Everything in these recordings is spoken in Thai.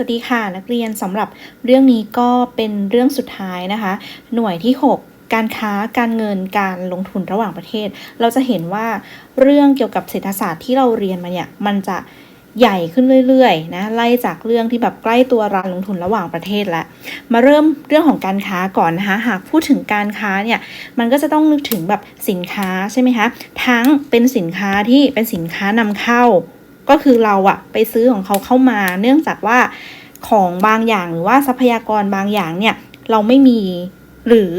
สวัสดีค่ะนักเรียนสำหรับเรื่องนี้ก็เป็นเรื่องสุดท้ายนะคะ หน่วยที่ 6 การค้าการเงินการลงทุนระหว่างประเทศ เราจะเห็นว่าเรื่องเกี่ยวกับเศรษฐศาสตร์ที่เราเรียนมาเนี่ยมันจะใหญ่ขึ้นเรื่อยๆนะไล่จากเรื่องที่แบบใกล้ตัวเราลงทุนระหว่างประเทศแล้วมาเริ่มเรื่องของการค้าก่อนนะคะหากพูดถึงการค้าเนี่ยมันก็จะต้องนึกถึงแบบสินค้าใช่ไหมคะทั้งเป็นสินค้าที่เป็นสินค้านำเข้า ก็คือเราอะไปซื้อของเขาเข้ามา เนื่องจากว่าของบางอย่างหรือว่าทรัพยากรบางอย่างเนี่ยเราไม่มี หรือ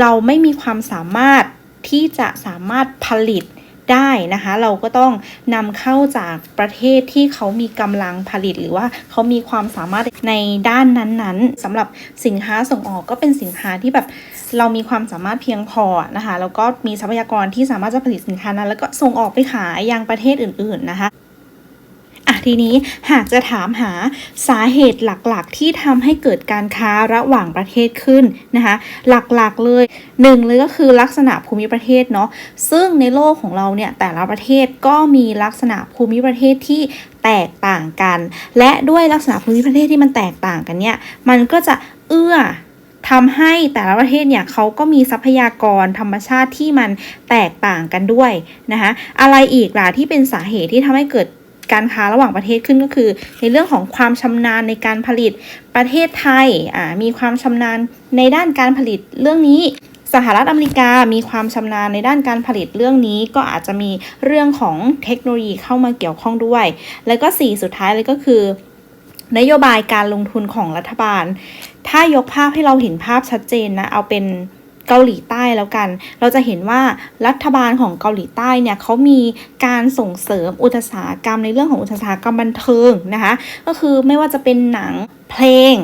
เราไม่มีความสามารถที่จะสามารถผลิตได้นะคะ เราก็ต้องนำเข้าจากประเทศที่เขามีกำลังผลิตหรือว่าเขามีความสามารถในด้านนั้นๆสำหรับสินค้าส่งออกก็เป็นสินค้าที่แบบเรามีความสามารถเพียงพอนะคะแล้วก็มีทรัพยากรที่สามารถจะผลิตสินค้านั้น แล้วก็ส่งออกไปขายยังประเทศอื่น ๆนะคะ ทีนี้หากจะถามหาสาเหตุหลักๆ ที่ทำให้เกิดการค้าระหว่างประเทศขึ้นนะคะ หลักๆเลยหนึ่งเลยก็คือลักษณะภูมิประเทศเนาะซึ่งในโลกของเราเนี่ยแต่ละประเทศก็มีลักษณะภูมิประเทศที่แตกต่างกัน และด้วยลักษณะภูมิประเทศที่มันแตกต่างกันเนี่ยมันก็จะเอื้อทำให้แต่ละประเทศเนี่ยเขาก็มีทรัพยากรธรรมชาติที่มันแตกต่างกันด้วยนะคะอะไรอีกล่ะที่เป็นสาเหตุที่ทำให้เกิด การค้าระหว่างประเทศขึ้นก็คือ ในเรื่องของความชำนาญในการผลิตประเทศไทยมีความชำนาญในด้านการผลิตเรื่องนี้สหรัฐอเมริกามีความชำนาญในด้านการผลิตเรื่องนี้ ก็อาจจะมีเรื่องของเทคโนโลยีเข้ามาเกี่ยวข้องด้วย แล้วก็สี่สุดท้ายเลยก็คือ นโยบายการลงทุนของรัฐบาล ถ้ายกภาพให้เราเห็นภาพชัดเจนนะ เอาเป็น เกาหลีใต้แล้วกัน เราจะเห็นว่ารัฐบาลของเกาหลีใต้เนี่ยเขามีการส่งเสริมอุตสาหกรรมในเรื่องของอุตสาหกรรมบันเทิงนะคะ ก็คือไม่ว่าจะเป็นหนังเพลง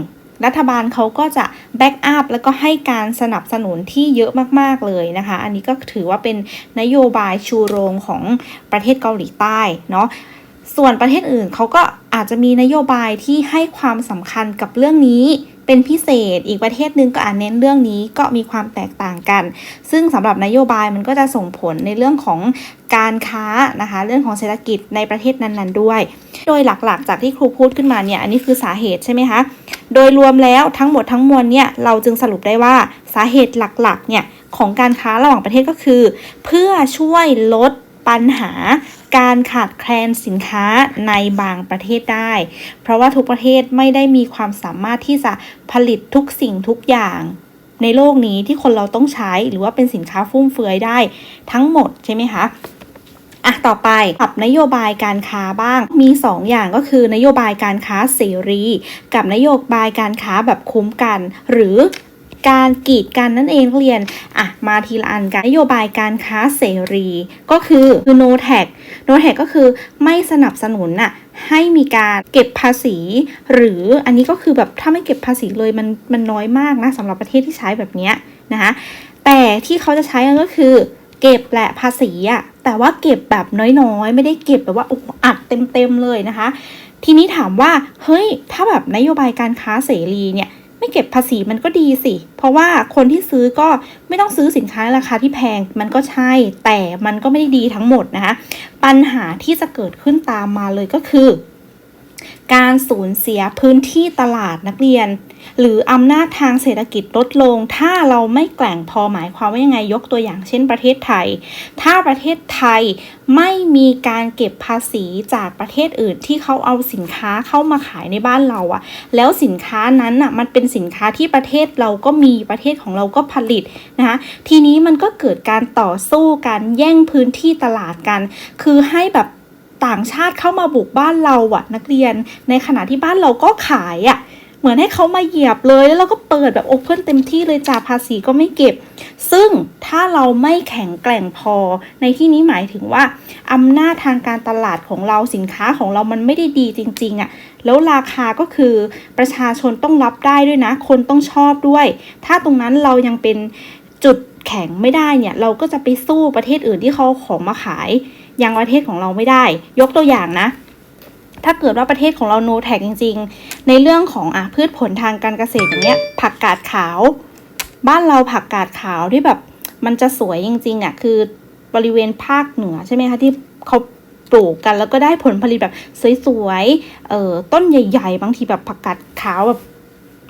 รัฐบาลเขาก็จะแบ็กอัพแล้วก็ให้การสนับสนุนที่เยอะมาก ๆ เลยนะคะ อันนี้ก็ถือว่าเป็นนโยบายชูโรงของประเทศเกาหลีใต้เนาะส่วนประเทศอื่นเขาก็อาจจะมีนโยบายที่ให้ความสำคัญกับเรื่องนี้ เป็นพิเศษ อีกประเทศหนึงก็อาจเน้นเรื่องนี้ก็มีความแตกต่างกัน ซึ่งสำหรับนโยบายมันก็จะส่งผลในเรื่องของการค้านะคะ เรื่องของเศรษฐกิจในประเทศนั้นๆด้วย โดยหลักๆ จากที่ครูพูดขึ้นมาเนี่ยอันนี้คือสาเหตุใช่ไหมคะโดยรวมแล้วทั้งหมดทั้งมวลเนี่ยเราจึงสรุปได้ว่าสาเหตุหลักๆเนี่ยของการค้าระหว่างประเทศก็คือ เพื่อช่วยลด ปัญหาการขาดแคลนสินค้าในบางประเทศได้ เพราะว่าทุกประเทศไม่ได้มีความสามารถที่จะผลิตทุกสิ่งทุกอย่างในโลกนี้ที่คนเราต้องใช้หรือว่าเป็นสินค้าฟุ่มเฟือยได้ทั้งหมดใช่ไหมคะอะต่อไปปรับนโยบายการค้าบ้าง มี 2 อย่างก็คือนโยบายการค้าเสรี กับนโยบายการค้าแบบคุ้มกัน หรือ การกีดกันนั่นเองเรียนอะมาทีละอันกันนโยบายการค้าเสรี ก็คือคือ no tax no tax ก็คือไม่สนับสนุนน่ะให้มีการเก็บภาษี หรืออันนี้ก็คือแบบถ้าไม่เก็บภาษีเลยมันมันน้อยมากนะสำหรับประเทศที่ใช้แบบนี้นะคะแต่ที่เขาจะใช้ก็คือ เก็บแหละภาษีอะแต่ว่าเก็บแบบน้อยๆ ไม่ได้เก็บแบบว่าโอ้อัดเต็มๆเลยนะคะ ทีนี้ถามว่าเฮ้ยถ้าแบบนโยบายการค้าเสรีเนี่ย ไม่เก็บภาษีมันก็ดีสิ เพราะว่าคนที่ซื้อก็ไม่ต้องซื้อสินค้าราคาที่แพงมันก็ใช่ แต่มันก็ไม่ได้ดีทั้งหมดนะคะ ปัญหาที่จะเกิดขึ้นตามมาเลยก็คือ การสูญเสียพื้นที่ตลาดนักเรียน หรืออำนาจทางเศรษฐกิจลดลง ถ้าเราไม่แกล่งพอหมายความว่ายังไงยกตัวอย่างเช่นประเทศไทย ถ้าประเทศไทยไม่มีการเก็บภาษีจากประเทศอื่นที่เขาเอาสินค้าเข้ามาขายในบ้านเราอะแล้วสินค้านั้นอะมันเป็นสินค้าที่ประเทศเราก็มีประเทศของเราก็ผลิตนะคะทีนี้มันก็เกิดการต่อสู้กันแย่งพื้นที่ตลาดกัน คือให้แบบ ต่างชาติเข้ามาบุกบ้านเราอะนักเรียน ในขณะที่บ้านเราก็ขายอะเหมือนให้เขามาเหยียบเลยแล้วเราก็เปิดแบบโอเพ่นเต็มที่เลยจ่าภาษีก็ไม่เก็บ ซึ่งถ้าเราไม่แข็งแกร่งพอ ในที่นี้หมายถึงว่าอำนาจทางการตลาดของเราสินค้าของเรามันไม่ได้ดีจริงๆอะ่ะแล้วราคาก็คือประชาชนต้องรับได้ด้วยนะ คนต้องชอบด้วย ถ้าตรงนั้นเรายังเป็นจุดแข็งไม่ได้เนี่ย เราก็จะไปสู้ประเทศอื่นที่เขาเอาของมาขาย ยังประเทศของเราไม่ได้ ยกตัวอย่างนะ ถ้าเกิดว่าประเทศของเราโนแท็กจริง ๆ ในเรื่องของอะพืชผลทางการเกษตรอย่างเงี้ยผักกาดขาว บ้านเราผักกาดขาวที่แบบมันจะสวยจริงๆอะคือบริเวณภาคเหนือใช่ไหมคะที่เขาปลูกกันแล้วก็ได้ผลผลิตแบบสวยๆเอ่อต้นใหญ่ๆ บางทีแบบผักกาดขาวแบบ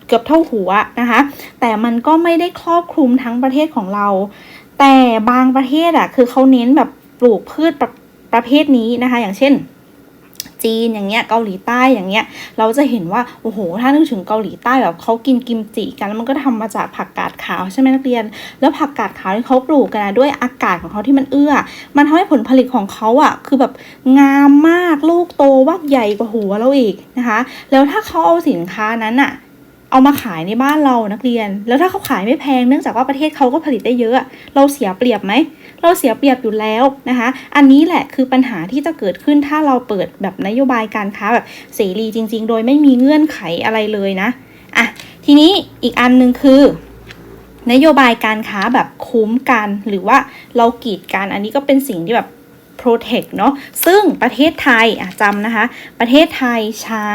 เกือบเท่าหัวนะคะ แต่มันก็ไม่ได้ครอบคลุมทั้งประเทศของเรา แต่บางประเทศอะคือเขาเน้นแบบ ปลูกพืชประประเภทนี้นะคะ อย่างเช่น จีนอย่างเงี้ยเกาหลีใต้อย่างเงี้ย เราจะเห็นว่าโอ้โห ถ้านึกถึงเกาหลีใต้แบบเขากินกิมจิกันแล้วมันก็ทำมาจากผักกาดขาวใช่ไหมนักเรียน แล้วผักกาดขาวที่เขาปลูกกันนะด้วยอากาศของเขาที่มันเอื้อ มันทำให้ผลผลิตของเขาอะคือแบบงามมากลูกโตวักใหญ่กว่าหัวเราอีกนะคะ แล้วถ้าเขาเอาสินค้านั้นอะ เอามาขายในบ้านเรานักเรียน แล้วถ้าเขาขายไม่แพงเนื่องจากว่าประเทศเขาก็ผลิตได้เยอะ เราเสียเปรียบไหม เราเสียเปรียบอยู่แล้วนะคะ อันนี้แหละคือปัญหาที่จะเกิดขึ้นถ้าเราเปิดแบบนโยบายการค้าแบบเสรีจริง ๆ โดยไม่มีเงื่อนไขอะไรเลยนะอะทีนี้อีกอันหนึ่งคือนโยบายการค้าแบบคุ้มกันหรือว่าเรากีดกันอันนี้ก็เป็นสิ่งที่แบบ protect เนาะซึ่งประเทศไทยอะจำนะคะ ประเทศไทยใช้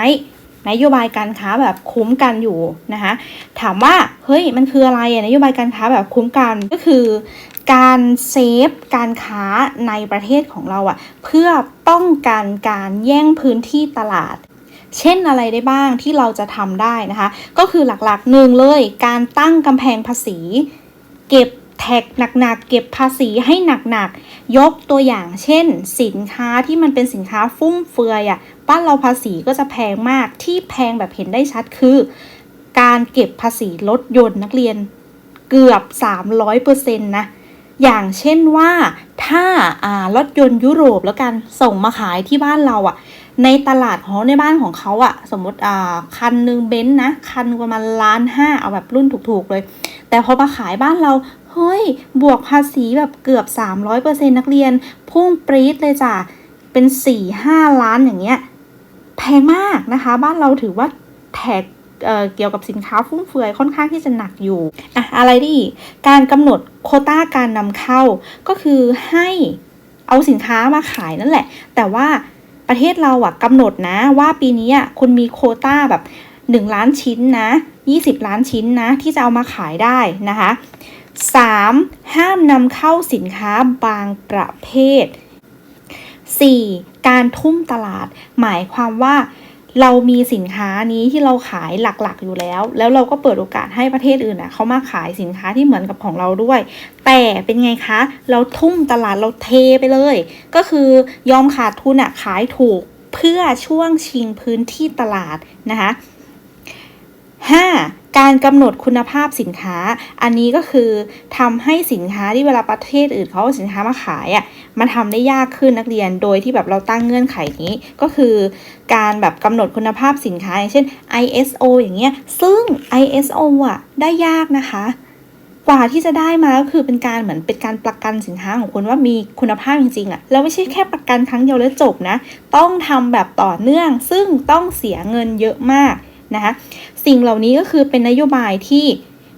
นโยบายการค้าแบบคุ้มกันอยู่นะคะ ถามว่าเฮ้ยมันคืออะไรนโยบายการค้าแบบคุ้มกันก็คือการเซฟการค้าในประเทศของเราอะเพื่อป้องกันการแย่งพื้นที่ตลาด เช่นอะไรได้บ้างที่เราจะทำได้นะคะ ก็คือหลักๆหนึ่งเลยการตั้งกำแพงภาษี เก็บ แท็กหนักๆ เก็บภาษีให้หนักๆ ยกตัวอย่างเช่น สินค้าที่มันเป็นสินค้าฟุ่มเฟือยอะบ้านเราภาษีก็จะแพงมากที่แพงแบบเห็นได้ชัดคือ การเก็บภาษีรถยนต์นักเรียนเกือบ 300%นะอย่างเช่นว่าถ้าอ่ารถยนต์ยุโรปแล้วกันส่งมาขายที่บ้านเราอะในตลาดขอในบ้านของเขาอะสมมติอ่าคันหนึ่งเบนซ์นะ คันประมาณล้านห้าเอาแบบรุ่นถูกๆเลย แต่พอมาขายบ้านเรา เฮ้ย บวกภาษีแบบเกือบ 300%นักเรียน พุ่งปรี๊ดเลยจ้ะ เป็น 4-5 ล้านอย่างเงี้ย แพงมากนะคะ บ้านเราถือว่าแท็กเเกี่ยวกับสินค้าฟุ่มเฟือยค่อนข้างที่จะหนักอยู่อะอะไรดีการกำหนดโคต้าการนำเข้า ก็คือให้เอาสินค้ามาขายนั่นแหละ แต่ว่าประเทศเราอะกำหนดนะว่าปีนี้อะคุณมีโคต้าแบบ 1 ล้านชิ้นนะ 20 ล้านชิ้นนะ ที่จะเอามาขายได้นะคะ 3. ห้ามนำเข้าสินค้าบางประเภท 4. การทุ่มตลาด หมายความว่าเรามีสินค้านี้ที่เราขายหลักๆอยู่แล้ว แล้วเราก็เปิดโอกาสให้ประเทศอื่นอะเขามาขายสินค้าที่เหมือนกับของเราด้วย แต่เป็นไงคะ เราทุ่มตลาดเราเทไปเลย ก็คือยอมขาดทุนอะขายถูกเพื่อช่วงชิงพื้นที่ตลาดนะคะ 5. การกำหนดคุณภาพสินค้า อันนี้ก็คือทำให้สินค้าที่เวลาประเทศอื่นเขาเอาสินค้ามาขายอะ่ะมันทำได้ยากขึ้นนักเรียนโดยที่แบบเราตั้งเงื่อนไขนี้ก็คือการแบบกำหนดคุณภาพสินค้าอย่างเช่น ISO อย่างเงี้ยซึ่ง ISO อะได้ยากนะคะกว่าที่จะได้มาก็คือเป็นการเหมือนเป็นการประกันสินค้าของคุณว่ามีคุณภาพจริงๆอะ่ะแล้วไม่ใช่แค่ประกันครั้งเดียวแล้วจบนะ ต้องทำแบบต่อเนื่อง ซึ่งต้องเสียเงินเยอะมากนะคะ สิ่งเหล่านี้ก็คือเป็นนโยบายที่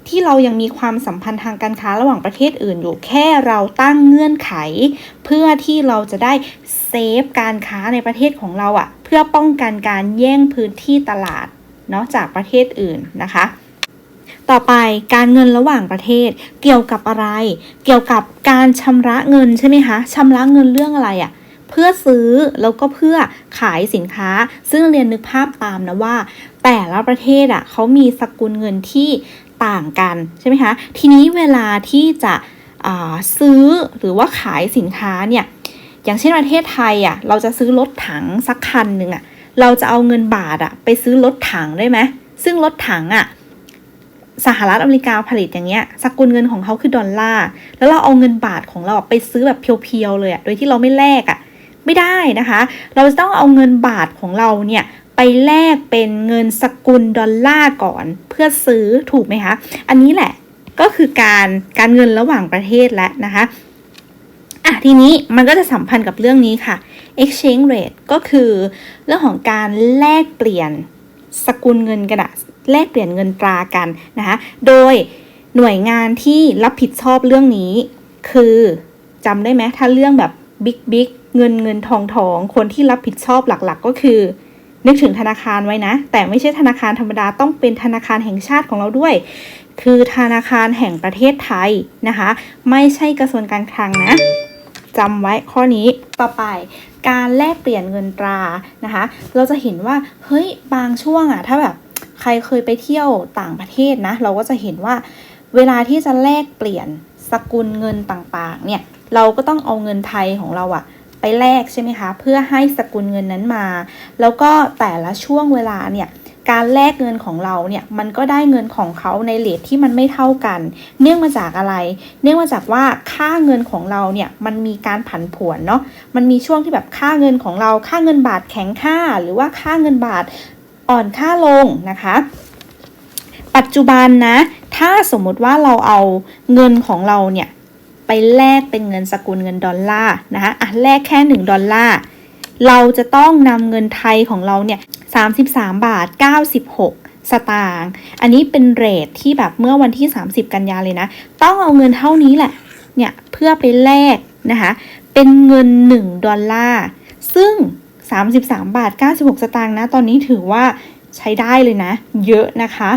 ที่เรายังมีความสัมพันธ์ทางการค้าระหว่างประเทศอื่นอยู่แค่เราตั้งเงื่อนไข เพื่อที่เราจะได้เซฟการค้าในประเทศของเราอะ่ะ เพื่อป้องกันการแย่งพื้นที่ตลาดเนาะจากประเทศอื่นนะคะ ต่อไปการเงินระหว่างประเทศเกี่ยวกับอะไร เกี่ยวกับการชำระเงินใช่ไหมคะชำระเงินเรื่องอะไรอะ่ะเพื่อซื้อแล้วก็เพื่อขายสินค้า ซึ่งเรียนนึกภาพตามนะว่า แต่ ละประเทศอะ่ะเขามีสกุลเงินที่ต่างกันใช่ไหมคะ ทีนี้เวลาที่จะซื้อหรือว่าขายสินค้าเนี่ยอย่างเช่นประเทศไทยอะ่ะเราจะซื้อรถถังสักคันหนึ่งอะ่ะเราจะเอาเงินบาทอะ่ะไปซื้อรถถังได้ไหมซึ่งรถถังอะ่ะสหรัฐอเมริกาผลิตอย่างเงี้ยสกุลเงินของเขาคือดอลลาร์แล้วเราเอาเงินบาทของเราไปซื้อแบบเพียวๆเลยอะ่ะโดยที่เราไม่แลกอะไม่ได้นะคะ เราจะต้องเอาเงินบาทของเราเนี่ย ไปแลกเป็นเงินสกุลดอลลาร์ก่อนเพื่อซื้อถูกไหมคะ อันนี้แหละก็คือการการเงินระหว่างประเทศแล้วนะคะอะทีนี้มันก็จะสัมพันธ์กับเรื่องนี้ค่ะ exchange rate ก็คือเรื่องของการแลกเปลี่ยนสกุลเงินกันอะแลกเปลี่ยนเงินตรากันนะคะโดยหน่วยงานที่รับผิดชอบเรื่องนี้ คือจำได้ไหมถ้าเรื่องแบบบิ๊กบิ๊กเงินเงินทองทองคนที่รับผิดชอบหลักๆ ก็คือ นึกถึงธนาคารไว้นะ แต่ไม่ใช่ธนาคารธรรมดาต้องเป็นธนาคารแห่งชาติของเราด้วย คือธนาคารแห่งประเทศไทยนะคะ ไม่ใช่กระทรวงการคลังนะจำไว้ข้อนี้ต่อไปการแลกเปลี่ยนเงินตรานะคะ เราจะเห็นว่าเฮ้ยบางช่วงอะถ้าแบบใครเคยไปเที่ยวต่างประเทศนะ เราก็จะเห็นว่าเวลาที่จะแลกเปลี่ยนสกุลเงินต่างๆเนี่ยเราก็ต้องเอาเงินไทยของเราอะ ไปแลกใช่ไหมคะ เพื่อให้สกุลเงินนั้นมา แล้วก็แต่ละช่วงเวลาเนี่ยการแลกเงินของเราเนี่ยมันก็ได้เงินของเขาในเลทที่มันไม่เท่ากัน เนื่องมาจากอะไร เนื่องมาจากว่าค่าเงินของเราเนี่ยมันมีการผันผวนเนาะมันมีช่วงที่แบบค่าเงินของเราค่าเงินบาทแข็งค่า หรือว่าค่าเงินบาทอ่อนค่าลงนะคะ ปัจจุบันนะ ถ้าสมมติว่าเราเอาเงินของเราเนี่ย ไปแลกเป็นเงินสกุลเงินดอลลาร์นะคะอะแลกแค่ 1 ดอลลาร์ เราจะต้องนำเงินไทยของเราเนี่ย33 บาท 96 สตางค์ อันนี้เป็นเรทที่แบบเมื่อวันที่ 30 กันยาเลยนะ ต้องเอาเงินเท่านี้แหละ เนี่ยเพื่อไปแลกนะคะ เป็นเงิน 1 ดอลลาร์ ซึ่ง 33 บาท 96 สตางค์นะ ตอนนี้ถือว่าใช้ได้เลยนะ เยอะนะคะ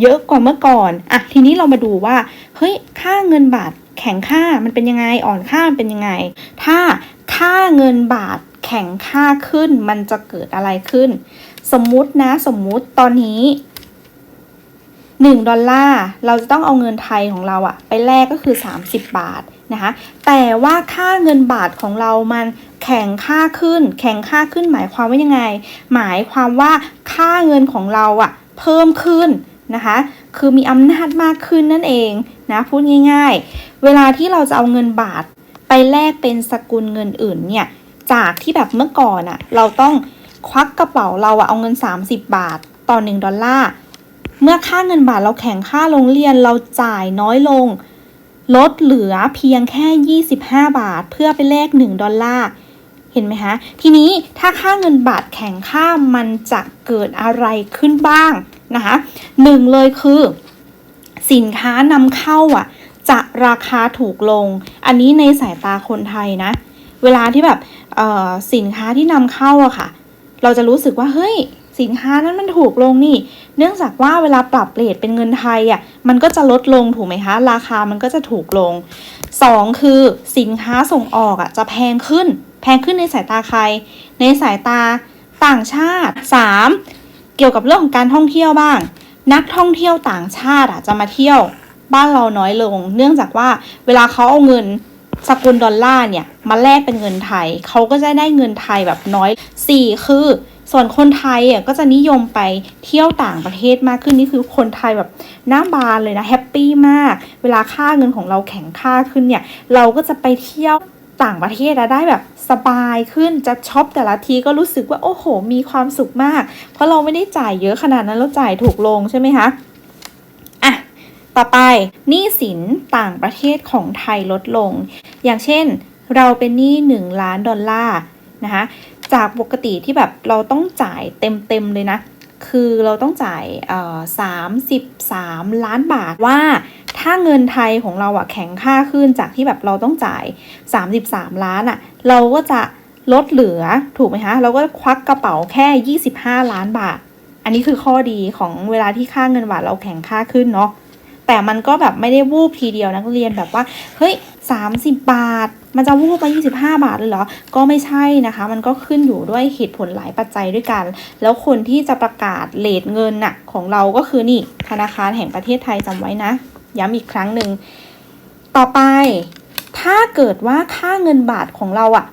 เยอะกว่าเมื่อก่อนอะทีนี้เรามาดูว่า เฮ้ย ค่าเงินบาทแข็งค่ามันเป็นยังไงอ่อนค่ามันเป็นยังไง ถ้าค่าเงินบาทแข็งค่าขึ้นมันจะเกิดอะไรขึ้น สมมุตินะสมมุติตอนนี้1ดอลลาร์เราจะต้องเอาเงินไทยของเราอะไปแลกก็คือ 30 บาทนะคะแต่ว่าค่าเงินบาทของเรามันแข็งค่าขึ้น แข็งค่าขึ้นหมายความว่ายังไง หมายความว่าค่าเงินของเราอะเพิ่มขึ้น นะคะ คือมีอำนาจมากขึ้นนั่นเองนะพูดง่าย ๆ เวลาที่เราจะเอาเงินบาทไปแลกเป็นสกุลเงินอื่นเนี่ยจากที่แบบเมื่อก่อนอะเราต้องควักกระเป๋าเราอะเอาเงิน 30 บาทต่อ 1 ดอลลาร์เมื่อค่าเงินบาทเราแข่งค่าโรงเรียนเราจ่ายน้อยลง ลดเหลือเพียงแค่ 25 บาท เพื่อไปแลก1ดอลลาร์เห็นไหมคะ ทีนี้ถ้าค่าเงินบาทแข่งค่ามันจะเกิดอะไรขึ้นบ้าง นะคะหนึ่งเลยคือ สินค้านำเข้าอะ จะราคาถูกลง อันนี้ในสายตาคนไทยนะ เวลาที่แบบสินค้าที่นำเข้าอะค่ะ เราจะรู้สึกว่าเฮ้ยสินค้านั้นมันถูกลงนี่ เนื่องจากว่าเวลาปรับเรทเป็นเงินไทยอะ มันก็จะลดลงถูกไหมคะ ราคามันก็จะถูกลงสองคือสินค้าส่งออกอะจะแพงขึ้น แพงขึ้นในสายตาใคร ในสายตาต่างชาติสาม เกี่ยวกับเรื่องของการท่องเที่ยวบ้าง นักท่องเที่ยวต่างชาติอะจะมาเที่ยวบ้านเราน้อยลง เนื่องจากว่าเวลาเขาเอาเงินสกุลดอลลาร์เนี่ยมาแลกเป็นเงินไทย เขาก็จะได้เงินไทยแบบน้อยสี่คือ ส่วนคนไทยอะก็จะนิยมไปเที่ยวต่างประเทศมากขึ้นนี่คือคนไทยแบบหน้าบานเลยนะแฮปปี้มาก เวลาค่าเงินของเราแข็งค่าขึ้นเนี่ยเราก็จะไปเที่ยว ต่างประเทศอะได้แบบสบายขึ้นจะช็อปแต่ละทีก็รู้สึกว่าโอ้โห มีความสุขมาก เพราะเราไม่ได้จ่ายเยอะขนาดนั้นเราจ่ายถูกลงใช่ไหมคะอะต่อไปหนี้สินต่างประเทศของไทยลดลง อย่างเช่น เราเป็นหนี้1ล้านดอลลาร์นะคะจากปกติที่แบบเราต้องจ่ายเต็มๆเลยนะ คือเราต้องจ่ายเอ่อ33ล้านบาทว่าถ้าเงินไทยของเราอะแข็งค่าขึ้นจากที่แบบเราต้องจ่าย 33 ล้านอะเราก็จะลดเหลือถูกไหมคะเราก็ควักกระเป๋าแค่ 25 ล้านบาท อันนี้คือข้อดีของเวลาที่ค่าเงินบาทเราแข็งค่าขึ้นเนาะแต่มันก็แบบไม่ได้วูบทีเดียวนักเรียนแบบว่าเฮ้ย30 บาท มันจะวูบมา25 บาทเลยเหรอ ก็ไม่ใช่นะคะ มันก็ขึ้นอยู่ด้วยเหตุผลหลายปัจจัยด้วยกัน แล้วคนที่จะประกาศเลทเงินน่ะของเราก็คือนี่ธนาคารแห่งประเทศไทยจำไว้นะ ย้ำอีกครั้งหนึ่ง ต่อไป ถ้าเกิดว่าค่าเงินบาทของเราอะ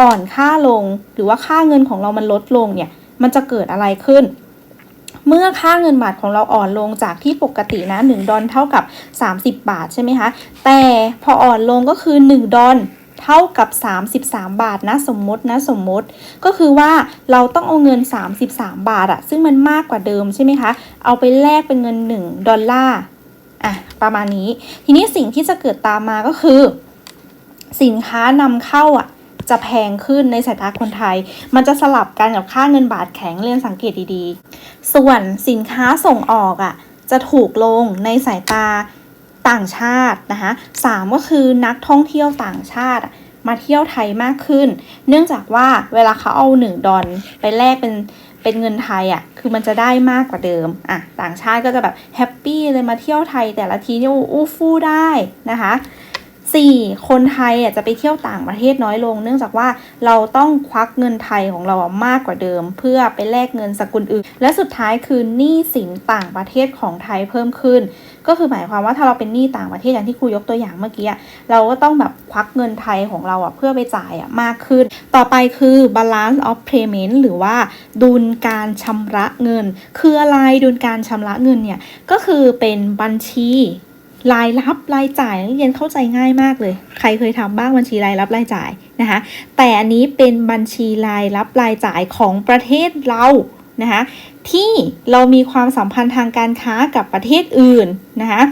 อ่อนค่าลง หรือว่าค่าเงินของเรามันลดลงเนี่ย มันจะเกิดอะไรขึ้น เมื่อค่าเงินบาทของเราอ่อนลงจากที่ปกตินะ1ดอลเท่ากับ 30 บาทใช่ไหมคะ แต่พออ่อนลงก็คือ 1 ดอลเท่ากับ 33 บาทนะสมมตินะสมมติ ก็คือว่าเราต้องเอาเงิน 33 บาทอะซึ่งมันมากกว่าเดิมใช่ไหมคะ เอาไปแลกเป็นเงิน 1 ดอลลาร์อะประมาณนี้ ทีนี้สิ่งที่จะเกิดตามมาก็คือ สินค้านำเข้าอะ จะแพงขึ้นในสายตาคนไทย มันจะสลับกันกับค่าเงินบาทแข็งเรียนสังเกตดีๆ ส่วนสินค้าส่งออกอะจะถูกลงในสายตาต่างชาตินะคะสามก็คือนักท่องเที่ยวต่างชาติมาเที่ยวไทยมากขึ้น เนื่องจากว่าเวลาเขาเอาหนึ่งดอลไปแลกเป็นเป็นเงินไทยอะ คือมันจะได้มากกว่าเดิม อะ ต่างชาติก็จะแบบแฮปปี้เลยมาเที่ยวไทยแต่ละทีนี่อู้ฟู่ได้นะคะ 4. คนไทยอะจะไปเที่ยวต่างประเทศน้อยลง เนื่องจากว่าเราต้องควักเงินไทยของเราอะมากกว่าเดิม เพื่อไปแลกเงินสกุลอื่น และสุดท้ายคือหนี้สินต่างประเทศของไทยเพิ่มขึ้น ก็คือหมายความว่าถ้าเราเป็นหนี้ต่างประเทศอย่างที่ครูยกตัวอย่างเมื่อกี้เราก็ต้องแบบควักเงินไทยของเราอะเพื่อไปจ่ายอะมากขึ้น ต่อไปคือ balance of payment หรือว่าดุลการชำระเงิน คืออะไรดุลการชำระเงินเนี่ยก็คือเป็นบัญชี รายรับรายจ่ายนักเรียนเข้าใจง่ายมากเลย ใครเคยทำบ้างบัญชีรายรับรายจ่ายนะคะแต่อันนี้เป็นบัญชีรายรับรายจ่ายของประเทศเรานะคะที่เรามีความสัมพันธ์ทางการค้ากับประเทศอื่นนะคะ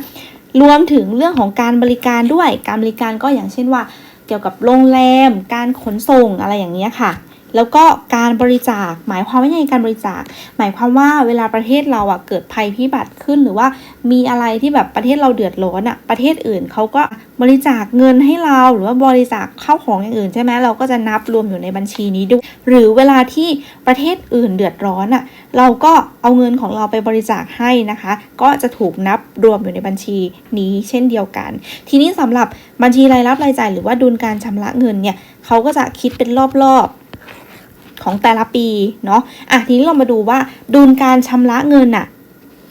รวมถึงเรื่องของการบริการด้วยการบริการก็อย่างเช่นว่า เกี่ยวกับโรงแรม การขนส่งอะไรอย่างเงี้ยค่ะ แล้วก็การบริจาคหมายความว่ายังไงการบริจาค หมายความว่าเวลาประเทศเราอะเกิดภัยพิบัติขึ้นหรือว่ามีอะไรที่แบบประเทศเราเดือดร้อนอะประเทศอื่นเขาก็บริจาคเงินให้เราหรือว่าบริจาคข้าวของอย่างอื่นใช่ไหมเราก็จะนับรวมอยู่ในบัญชีนี้ด้วยหรือเวลาที่ประเทศอื่นเดือดร้อนอะเราก็เอาเงินของเราไปบริจาคให้นะคะ ก็จะถูกนับรวมอยู่ในบัญชีนี้เช่นเดียวกัน ทีนี้สำหรับบัญชีรายรับรายจ่ายหรือว่าดุลการชำระเงินเนี่ยเขาก็จะคิดเป็นรอบๆ ของแต่ละปีเนาะอะทีนี้เรามาดูว่าดุลการชำระเงินอะ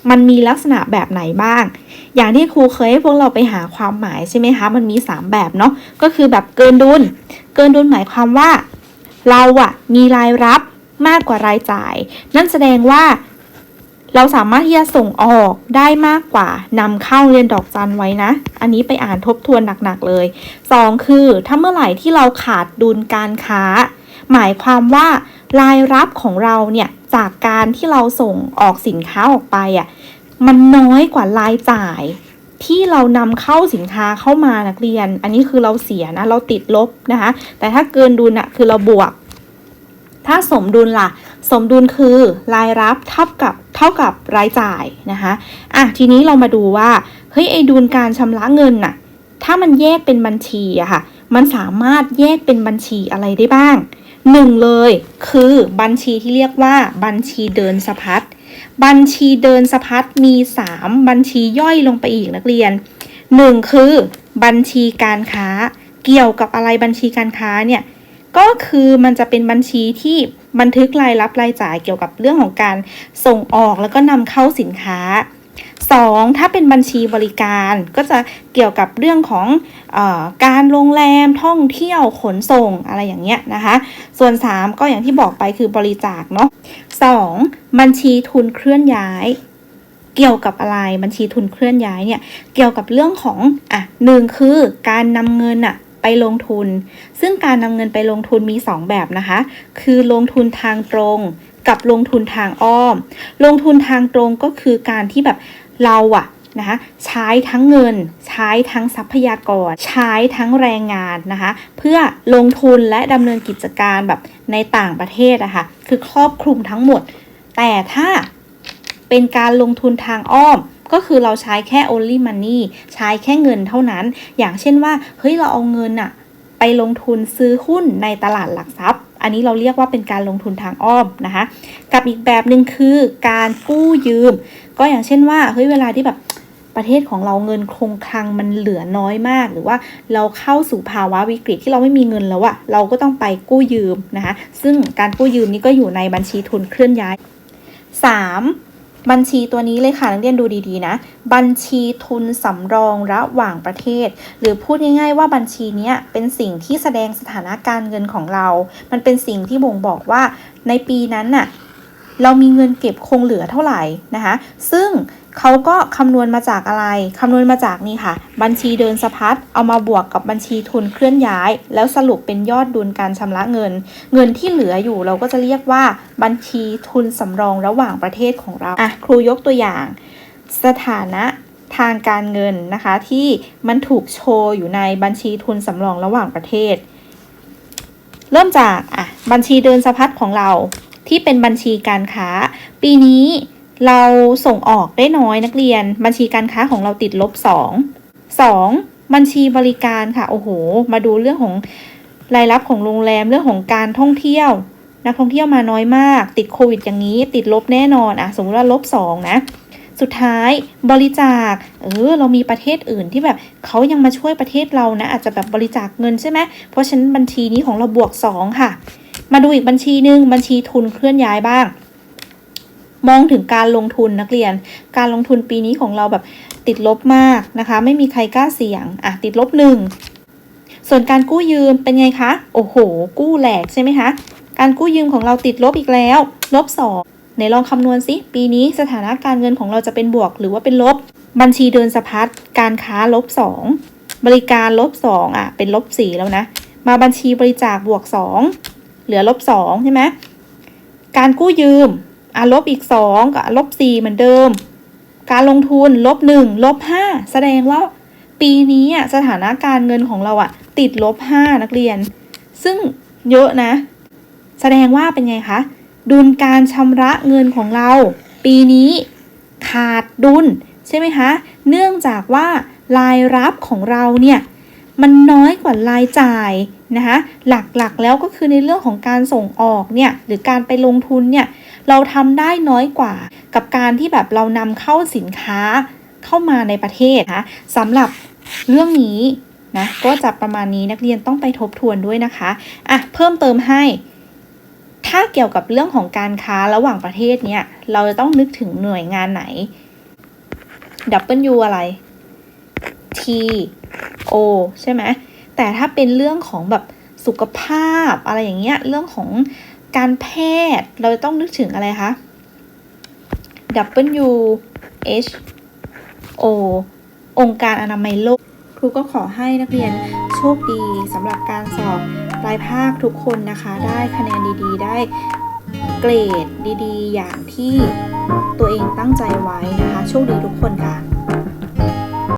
มันมีลักษณะแบบไหนบ้าง อย่างที่ครูเคยให้พวกเราไปหาความหมายใช่ไหมคะ มันมี 3 แบบเนาะ ก็คือแบบเกินดุล เกินดุลหมายความว่า เราอะมีรายรับมากกว่ารายจ่าย นั่นแสดงว่า เราสามารถที่จะส่งออกได้มากกว่านำเข้าเรียนดอกจันไว้นะ อันนี้ไปอ่านทบทวนหนักๆเลย 2 คือถ้าเมื่อไหร่ที่เราขาดดุลการค้า หมายความว่ารายรับของเราเนี่ยจากการที่เราส่งออกสินค้าออกไปอะ่ะมันน้อยกว่ารายจ่ายที่เรานำเข้าสินค้าเข้ามานักเรียน อันนี้คือเราเสียนะเราติดลบนะคะ แต่ถ้าเกินดุลอะคือเราบวก ถ้าสมดุลล่ะ สมดุลคือรายรับเท่ากับเท่ากับรายจ่ายนะคะอะทีนี้เรามาดูว่าเฮ้ยไอ้ดุลการชำระเงินน่ะ ถ้ามันแยกเป็นบัญชีอะค่ะ มันสามารถแยกเป็นบัญชีอะไรได้บ้าง หนึ่งเลยคือบัญชีที่เรียกว่าบัญชีเดินสะพัดบัญชีเดินสะพัดมี 3 บัญชีย่อยลงไปอีกนักเรียน 1 คือบัญชีการค้า เกี่ยวกับอะไรบัญชีการค้าเนี่ยก็คือมันจะเป็นบัญชีที่บันทึกรายรับรายจ่ายเกี่ยวกับเรื่องของการส่งออกแล้วก็นำเข้าสินค้า 2. ถ้าเป็นบัญชีบริการก็จะเกี่ยวกับเรื่องของอการโรงแรมท่องเที่ยวขนส่งอะไรอย่างเงี้ยนะคะ ส่วน 3 ก็อย่างที่บอกไปคือบริจาคเนาะ 2. บัญชีทุนเคลื่อนย้ายเกี่ยวกับอะไรบัญชีทุนเคลื่อนย้ายเนี่ยเกี่ยวกับเรื่องของอะหนึ่งคือการนำเงินอะไปลงทุน ซึ่งการนำเงินไปลงทุนมี 2 แบบนะคะ คือลงทุนทางตรงกับลงทุนทางอ้อม ลงทุนทางตรงก็คือการที่แบบ เราอะนะคะใช้ทั้งเงิน ใช้ทั้งทรัพยากร ใช้ทั้งแรงงานนะคะ เพื่อลงทุนและดำเนินกิจการแบบในต่างประเทศอะคะ่ะคือครอบคลุมทั้งหมด แต่ถ้าเป็นการลงทุนทางอ้อมก็คือเราใช้แค่ only money ใช้แค่เงินเท่านั้น อย่างเช่นว่า เฮ้ย เราเอาเงินอะไปลงทุนซื้อหุ้นในตลาดหลักทรัพย์ อันนี้เราเรียกว่าเป็นการลงทุนทางอ้อมนะคะ กับอีกแบบหนึ่งคือการกู้ยืม ก็อย่างเช่นว่าเฮ้ยเวลาที่แบบประเทศของเราเงินคงคลังมันเหลือน้อยมาก หรือว่าเราเข้าสู่ภาวะวิกฤตที่เราไม่มีเงินแล้วอะเราก็ต้องไปกู้ยืมนะคะ ซึ่งการกู้ยืมนี้ก็อยู่ในบัญชีทุนเคลื่อนย้าย 3. บัญชีตัวนี้เลยค่ะนักเรียนดูดีๆนะ บัญชีทุนสำรองระหว่างประเทศ หรือพูดง่ายๆว่าบัญชีนี้เป็นสิ่งที่แสดงสถานะการเงินของเรา มันเป็นสิ่งที่บ่งบอกว่าในปีนั้นน่ะเรามีเงินเก็บคงเหลือเท่าไหร่นะคะ ซึ่ง เขาก็คำนวณมาจากอะไรคำนวณมาจากนี่ค่ะ บัญชีเดินสะพัดเอามาบวกกับบัญชีทุนเคลื่อนย้าย แล้วสรุปเป็นยอดดุลการชำระเงิน เงินที่เหลืออยู่เราก็จะเรียกว่า บัญชีทุนสำรองระหว่างประเทศของเราอะครูยกตัวอย่าง สถานะทางการเงินนะคะ ที่มันถูกโชว์อยู่ในบัญชีทุนสำรองระหว่างประเทศ เริ่มจากอะบัญชีเดินสะพัดของเราที่เป็นบัญชีการค้า ปีนี้ เราส่งออกได้น้อยนักเรียน บัญชีการค้าของเราติดลบ 2 2. บัญชีบริการค่ะ โอ้โห มาดูเรื่องของรายรับของโรงแรมเรื่องของการท่องเที่ยว นักท่องเที่ยวมาน้อยมาก ติดโควิดอย่างนี้ ติดลบแน่นอนอะสมมติว่าลบ2นะสุดท้ายบริจาค เออ เรามีประเทศอื่นที่แบบเขายังมาช่วยประเทศเรานะ อาจจะแบบบริจาคเงินใช่ไหมเพราะฉะนั้นบัญชีนี้ของเราบวก 2 ค่ะ มาดูอีกบัญชีหนึ่งบัญชีทุนเคลื่อนย้ายบ้าง มองถึงการลงทุนนักเรียน การลงทุนปีนี้ของเราแบบติดลบมากนะคะ ไม่มีใครกล้าเสี่ยงอะติดลบหนึ่งส่วนการกู้ยืมเป็นไงคะโอ้โห กู้แหลกใช่ไหมคะการกู้ยืมของเราติดลบอีกแล้วลบสองไหนลองคำนวณสิปีนี้สถานะการเงินของเราจะเป็นบวกหรือว่าเป็นลบ บัญชีเดินสะพัดการค้าลบสองบริการลบสองอะเป็นลบสี่แล้วนะ มาบัญชีบริจาคบวกสองเหลือลบสองใช่ไหมการกู้ยืม อะลบอีกสองกับลบสี่เหมือนเดิม การลงทุนลบหนึ่งลบห้าแสดงว่าปีนี้อะสถานะการเงินของเราอะ ติดลบห้านักเรียน ซึ่งเยอะนะ แสดงว่าเป็นไงคะ ดุลการชำระเงินของเรา ปีนี้ขาดดุลใช่ไหมคะ เนื่องจากว่ารายรับของเราเนี่ยมันน้อยกว่ารายจ่ายนะคะหลักๆแล้วก็คือในเรื่องของการส่งออกเนี่ยหรือการไปลงทุนเนี่ย เราทำได้น้อยกว่า กับการที่แบบเรานำเข้าสินค้าเข้ามาในประเทศนะสำหรับเรื่องนี้นะก็จะประมาณนี้นักเรียนต้องไปทบทวนด้วยนะคะอะเพิ่มเติมให้ ถ้าเกี่ยวกับเรื่องของการค้าระหว่างประเทศเนี่ย เราจะต้องนึกถึงหน่วยงานไหน W อะไร T O ใช่ไหมแต่ถ้าเป็นเรื่องของแบบสุขภาพอะไรอย่างเงี้ยเรื่องของ การแพทย์เราจะต้องนึกถึงอะไรคะ W H O องค์การอนามัยโลก ครูก็ขอให้นักเรียนโชคดีสำหรับการสอบปลายภาคทุกคนนะคะ ได้คะแนนดีๆ ได้เกรดดีๆ อย่างที่ตัวเองตั้งใจไว้นะคะ โชคดีทุกคนค่ะ